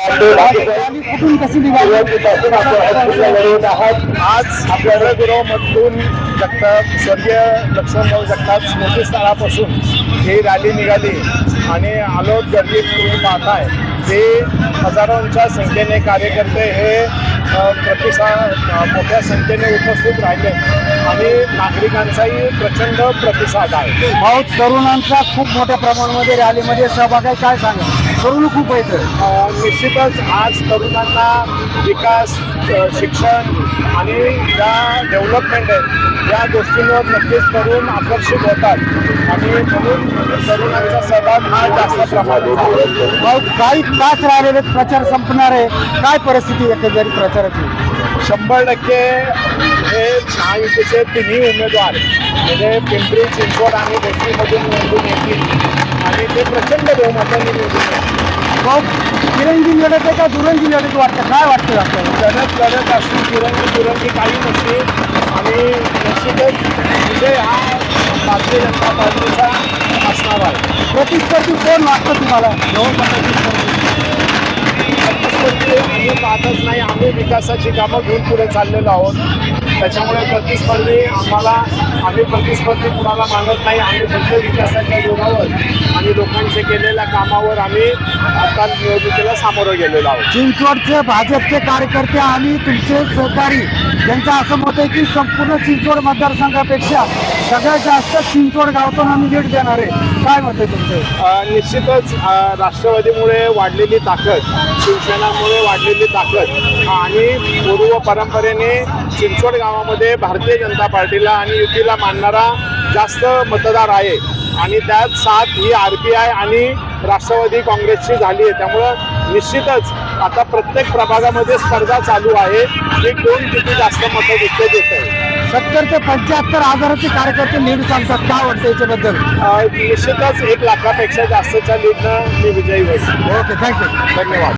कुठून कशी निघाली? आज आपल्या मधून जगताप स्वर्गीय लक्ष्मणराव जगताप स्मृतीस्थळापासून ही रॅली निघाली आणि आलोट गर्दीत तुम्ही पाहताय. हे हजारोंच्या संख्येने कार्यकर्ते हे प्रतिसाद मोठ्या संख्येने उपस्थित राहिले आणि नागरिकांचाही प्रचंड प्रतिसाद आहे. भाऊ तरुणांचा खूप मोठ्या प्रमाणामध्ये रॅलीमध्ये सहभाग आहे. काय सांगा तरुण खूप आहेत निश्चितच आज तरुणांना विकास शिक्षण आणि ज्या डेव्हलपमेंट आहेत या गोष्टींवर नक्कीच तरुण आकर्षित होतात. आणि म्हणून तरुणांचा सहभाग हा जास्त प्रमाणात काही तास राहिलेले प्रचार संपणार आहे. काय परिस्थिती एकंदरीत प्रचाराची? शंभर टक्के हे महायुतीचे तिन्ही उमेदवार म्हणजे पिंपरी चिंचवड आणि गोष्टीमधून निवडून येतील. आणि ते प्रचंड बहुमताने निवडून येतील. भाऊ तिरंगी लढत आहे का दुरंगी लढत वाटतं? काय वाटतं आपल्याला? लढत लढत असते तिरंगी तिरंगी काही नसते आणि निश्चितच विजय हा भारतीय जनता पार्टीचा असणार आहे. प्रतिस्पर्धी कोण वाटतं तुम्हाला? जवळपास प्रतिस्पर्धी आम्ही पाहतच नाही. आम्ही विकासाची कामं घेऊन पुढे चाललेलो आहोत. त्याच्यामुळे प्रतिस्पर्धी आम्हाला आम्ही प्रतिस्पर्धी कुणाला मानत नाही आम्ही फक्त विकासाच्या जोरावर आणि लोकांचे केलेल्या कामावर आम्ही आता निवडणुकीला सामोरं गेलेलो आहोत. चिंचवडचे भाजपचे कार्यकर्ते आणि तुमचे सहकारी त्यांचं असं मत आहे की संपूर्ण चिंचवड मतदारसंघापेक्षा सगळ्यात जास्त चिंचवड गावातून आम्ही लीड देणार आहे. काय मत आहे तुमचं? निश्चितच राष्ट्रवादीमुळे वाढलेली ताकद शिवसेनामुळे वाढलेली ताकद आणि पूर्व परंपरेने चिंचवड गावामध्ये भारतीय जनता पार्टीला आणि युतीला मानणारा जास्त मतदार आहे. आणि त्यात साथ ही आर पी आय आणि राष्ट्रवादी काँग्रेसची झाली आहे. त्यामुळं निश्चितच आता प्रत्येक प्रभागामध्ये स्पर्धा चालू आहे. की कोण किती जास्त मतं विकत येत आहे. सत्तर ते पंच्याहत्तर हजाराचे कार्यकर्ते लीड सांगतात. काय वाटतं याच्याबद्दल? निश्चितच एक लाखापेक्षा जास्तच्या लीडनं मी विजयी होईल. Okay thank you. धन्यवाद.